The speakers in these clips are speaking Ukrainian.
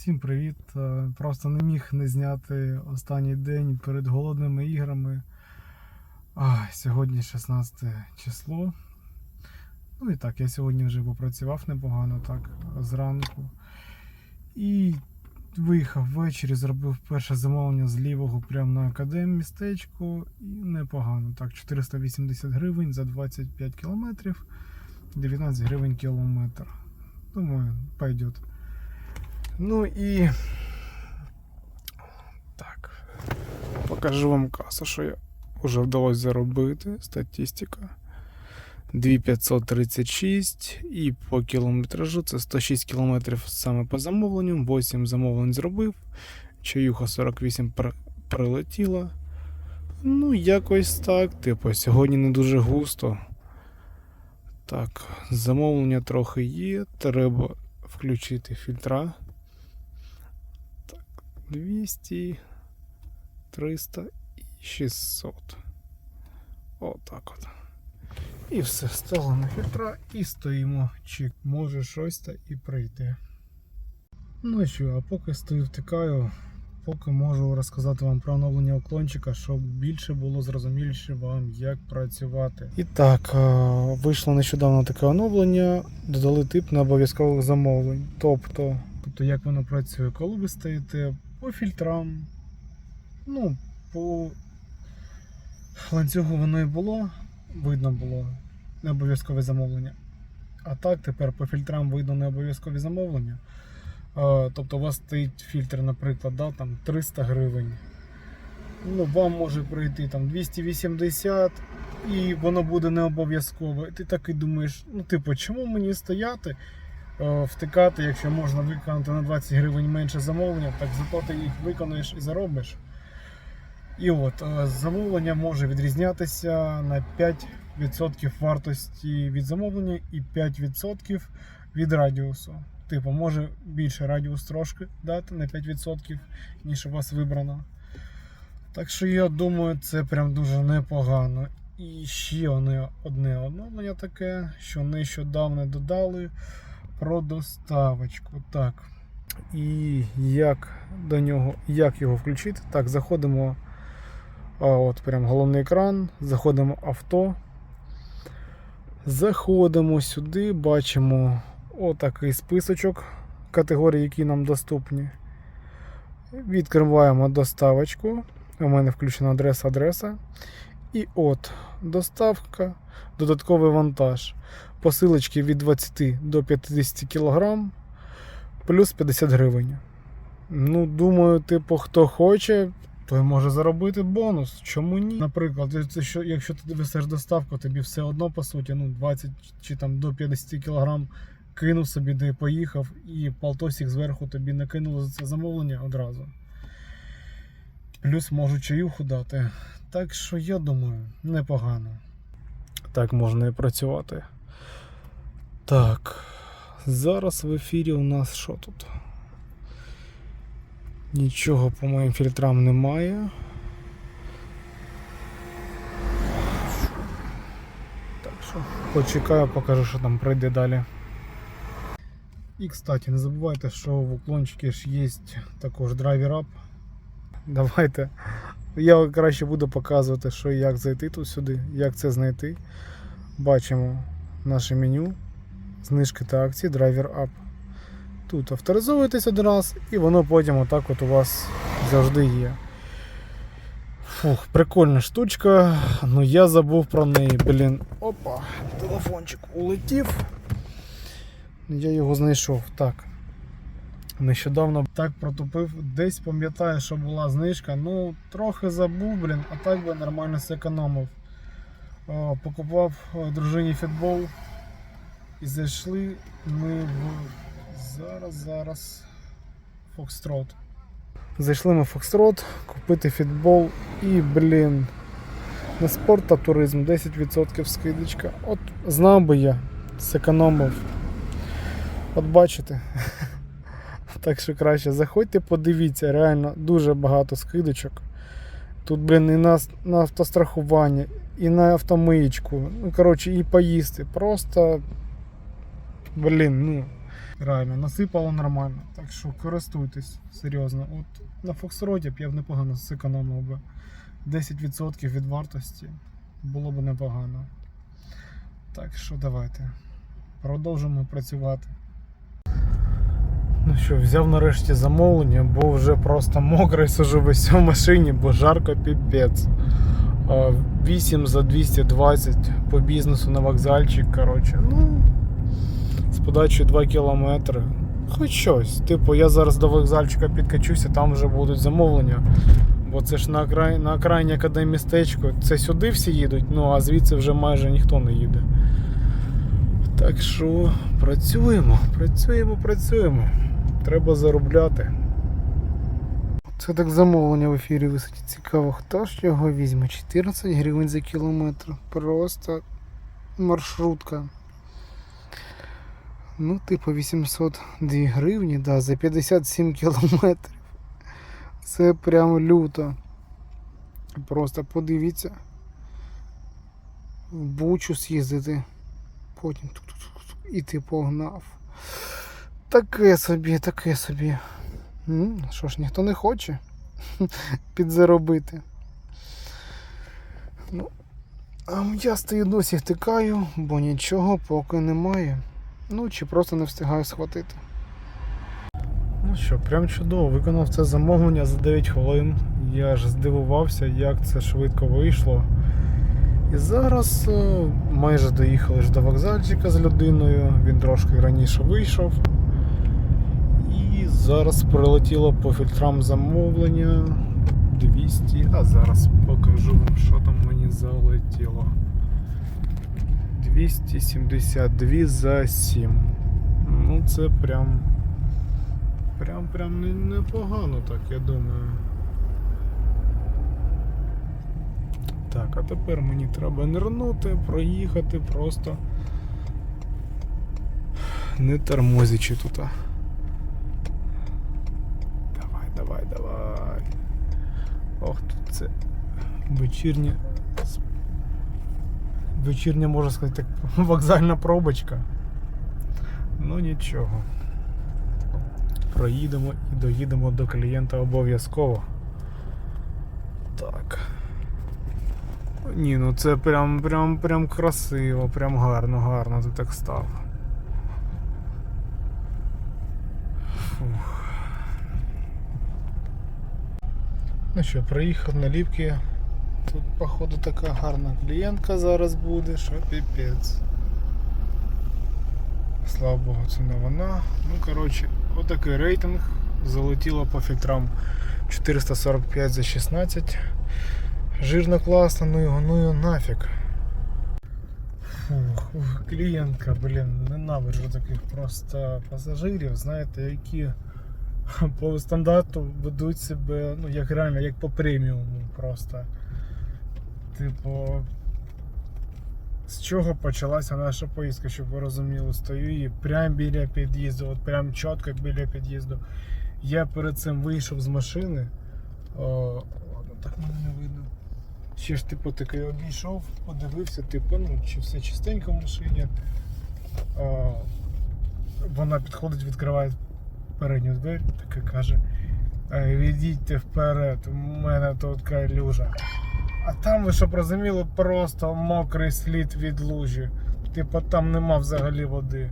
Всім привіт! Е, Просто не міг не зняти останній день перед голодними іграми. Сьогодні 16 число. Ну і так, я сьогодні вже попрацював непогано так зранку. І виїхав ввечері, зробив перше замовлення з лівого прямо на академ містечку. І непогано. Так, 480 гривень за 25 кілометрів, 19 гривень кілометр. Думаю, пойдет. Ну і так. Покажу вам касу, що я вже вдалося заробити. Статистика. 2536 і по кілометражу це 106 кілометрів саме по замовленню, 8 замовлень зробив. Чаюха 48 прилетіла. Ну, якось так. Типу, сьогодні не дуже густо. Так, замовлення трохи є. Треба включити фільтра. Так, 200, 300 і 600. Отак от. І все, стало на фільтра і стоїмо. Чи може щось та і прийти. Ну що, а поки стою втикаю, поки можу розказати вам про оновлення уклончика, щоб більше було зрозуміліше вам, як працювати. І так, е, вийшло нещодавно таке оновлення, додали тип на обов'язкових замовлень. Тобто, тобто, як воно працює, коли ви стоїте по фільтрам, ну, по ланцюгу воно і було, видно було не обов'язкове замовлення. А так тепер по фільтрам видно не обов'язкові замовлення. Тобто у вас стоїть фільтр, наприклад, да, там 300 гривень. Ну, вам може прийти там 280 і воно буде не обов'язково. І ти так і думаєш, ну, типу, чому мені стояти, втикати, якщо можна виконати на 20 гривень менше замовлення, так зато ти їх виконуєш і заробиш. І от е, замовлення може відрізнятися на 5% вартості від замовлення і 5% від радіусу. Типу, може більше радіус трошки дати на 5%, ніж у вас вибрано. Так що я думаю, це прям дуже непогано. І ще одне, одне оновлення таке, що нещодавно додали про доставочку. Так. І як до нього, як його включити? Так, заходимо. От прям головний екран, заходимо авто. Заходимо сюди, бачимо отакий списочок категорій, які нам доступні. Відкриваємо доставочку. У мене включена адреса адреса. І от доставка, додатковий вантаж. Посилочки від 20 до 50 кг плюс 50 гривень. Ну, думаю, типу, хто хоче, той може заробити бонус. Чому ні? Наприклад, якщо ти везеш доставку, тобі все одно, по суті, ну, 20 чи там до 50 кг кинув собі, де поїхав, і полтосик зверху тобі накинуло за це замовлення одразу. Плюс можу чаюху дати. Так що я думаю, непогано. Так можна і працювати. Так. Зараз в ефірі у нас що тут? Нічого по моїм фільтрам немає. Так що почекаю, покажу, що там прийде далі. І, кстати, не забувайте, що в уклончики ж є також драйвер ап. Давайте. Я краще буду показувати, що як зайти тут сюди, як це знайти. Бачимо наше меню, знижки та акції, драйвер ап. Тут авторизовуєтесь один раз, і воно потім отак от у вас завжди є. Фух, прикольна штучка. Ну я забув про неї, блін. Опа, телефончик улетів. Я його знайшов. Так. Нещодавно так протупив, десь пам'ятаю, що була знижка. Ну, трохи забув, блін, а так би нормально зекономив. Покупав е, дружині футбол і зайшли ми в зараз, зараз Фокстрот. Зайшли ми в Фокстрот, купити футбол і, блін, на спорт та туризм 10% скидочка. От знав би я, зекономив. От бачите. Так що краще заходьте, подивіться, реально дуже багато скидочок. Тут, блін, і на, на автострахування, і на автомиєчку. Ну, коротше, і поїсти. Просто, блін, ну. Реально, насипало нормально. Так що користуйтесь серйозно. От на Фоксроді б я б непогано зекономив би. 10% від вартості було б непогано. Так що давайте. Продовжимо працювати. Ну що, взяв нарешті замовлення, бо вже просто мокрий сижу весь у машині, бо жарко піпець. А, 8 за 220 по бізнесу на вокзальчик. Коротше, ну, подачею 2 кілометри. Хоч щось. Типу, я зараз до вокзальчика підкачуся, там вже будуть замовлення. Бо це ж на, окрай... на окраїні яке містечко. Це сюди всі їдуть, ну а звідси вже майже ніхто не їде. Так що працюємо, працюємо, працюємо. Треба заробляти. Це так замовлення в ефірі висить. Цікаво, хто ж його візьме? 14 гривень за кілометр. Просто маршрутка. Ну, типу 802 гривні, да, за 57 кілометрів. Це прямо люто. Просто подивіться. В Бучу з'їздити. Потім і ти погнав. Таке собі, таке собі. Що ж, ніхто не хоче підзаробити. Ну, а я стою досі втикаю, бо нічого поки немає. Ну, чи просто не встигаю схватити. Ну що, прям чудово, виконав це замовлення за 9 хвилин. Я ж здивувався, як це швидко вийшло. І зараз е, майже доїхали ж до вокзальчика з людиною, він трошки раніше вийшов. І зараз прилетіло по фільтрам замовлення 200. А зараз покажу вам, що там мені залетіло. 272 за 7. Ну це прям. Прям прям непогано так, я думаю. Так, а тепер мені треба нирнути, проїхати просто не тормозячи тут. Давай, давай, давай. Ох, тут це вечірня. Вечірня, можна сказати, так, вокзальна пробочка. Ну нічого. Проїдемо і доїдемо до клієнта обов'язково. Так. Ні, ну це прям, прям, прям красиво, прям гарно, гарно ти так став. Фух. Ну що, приїхав на ліпки. Тут, походу, така гарна клієнтка зараз буде, що піпець. Слава Богу, це не вона. Ну, коротше, отакий рейтинг. Залетіло по фільтрам 445 за 16. Жирно класно, ну його, ну його нафіг. Фух, клієнтка, блін, ненавиджу таких просто пасажирів, знаєте, які по стандарту ведуть себе, ну як реально, як по преміуму просто. Типу, з чого почалася наша поїздка, щоб ви розуміли, стою і прямо біля під'їзду, от прям чітко біля під'їзду. Я перед цим вийшов з машини. О, ладно, так мене не видно. Ще ж типу такий обійшов, подивився, типу, ну, чи все чистенько в машині. О, вона підходить, відкриває передню двері, таке каже. «Е, Відійдьте вперед, у мене тут калюжа. А там, ви щоб розуміли, просто мокрий слід від лужі. Типу там нема взагалі води.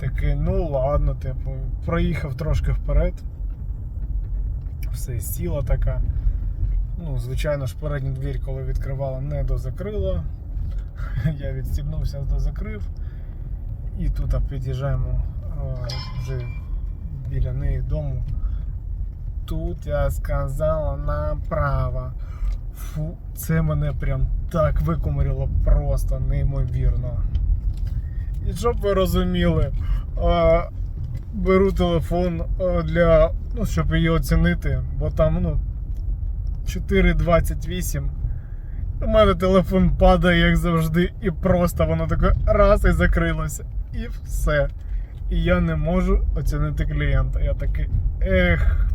Такий, ну ладно, типу, проїхав трошки вперед. Все, сіла така. Ну, звичайно ж, передню двір, коли відкривала, не дозакрила. Я відстібнувся, дозакрив. І тут під'їжджаємо вже біля неї дому. Тут я сказала направо. Фу, це мене прям так викумарило просто неймовірно. І щоб ви розуміли, беру телефон для, ну, щоб її оцінити, бо там ну, 4.28. У мене телефон падає, як завжди, і просто воно таке раз і закрилося. І все. І я не можу оцінити клієнта. Я такий, ех.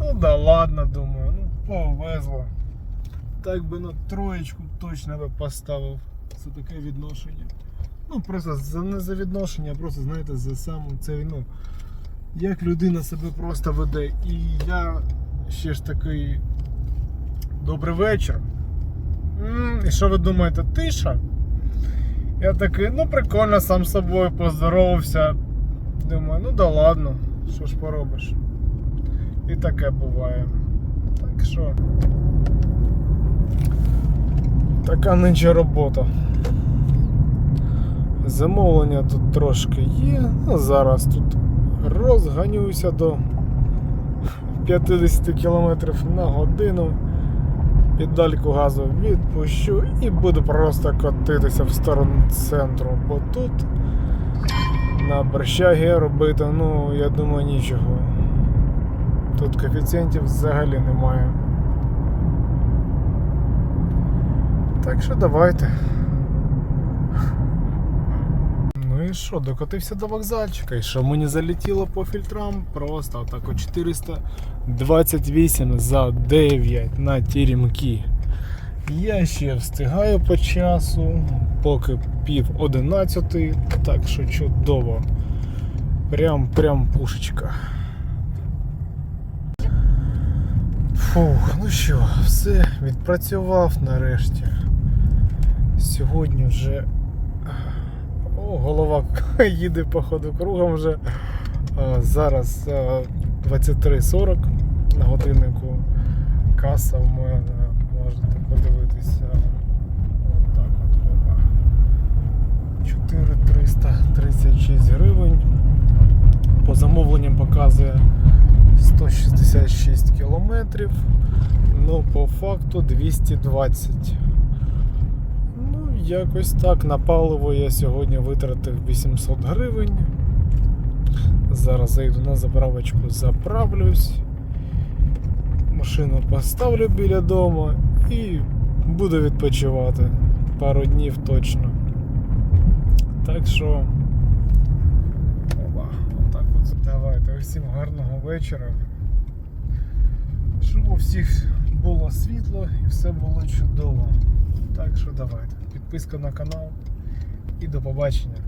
Ну да ладно, думаю, ну повезло. Так би на троєчку точно би поставив за таке відношення. Ну, просто за не за відношення, а просто знаєте, за саму цей, ну, як людина себе просто веде. І я ще ж такий добрий вечір. І що ви думаєте, тиша? Я такий, ну прикольно, сам з собою поздоровався. Думаю, ну да ладно, що ж поробиш. І таке буває. Так що. Така нинче робота. Замовлення тут трошки є. Ну, зараз тут розганюся до 50 км на годину. Педальку газу відпущу і буду просто котитися в сторону центру, бо тут на Борщагі робити, ну, я думаю, нічого. Тут коефіцієнтів взагалі немає. Так що давайте. Ну і що, докотився до вокзальчика. І що мені залетіло по фільтрам? Просто отак от 428 за 9 на тірімки. Я ще встигаю по часу, поки пів одинадцятої, так що чудово. Прям прям пушечка. Фух, ну що, все, відпрацював нарешті. Сьогодні вже. О, голова їде походу кругом вже. Зараз 23.40 на годиннику. Каса в мене, можете подивитися. Отак от опа. 4336 гривень. По замовленням показує 166 кілометрів. Ну, по факту 220. Ну, якось так. На паливо я сьогодні витратив 800 гривень. Зараз зайду на заправочку, заправлюсь. Машину поставлю біля дому і буду відпочивати. Пару днів точно. Так що. Давайте усім гарного вечора. Щоб у всіх було світло і все було чудово. Так що давайте. Підписка на канал і до побачення.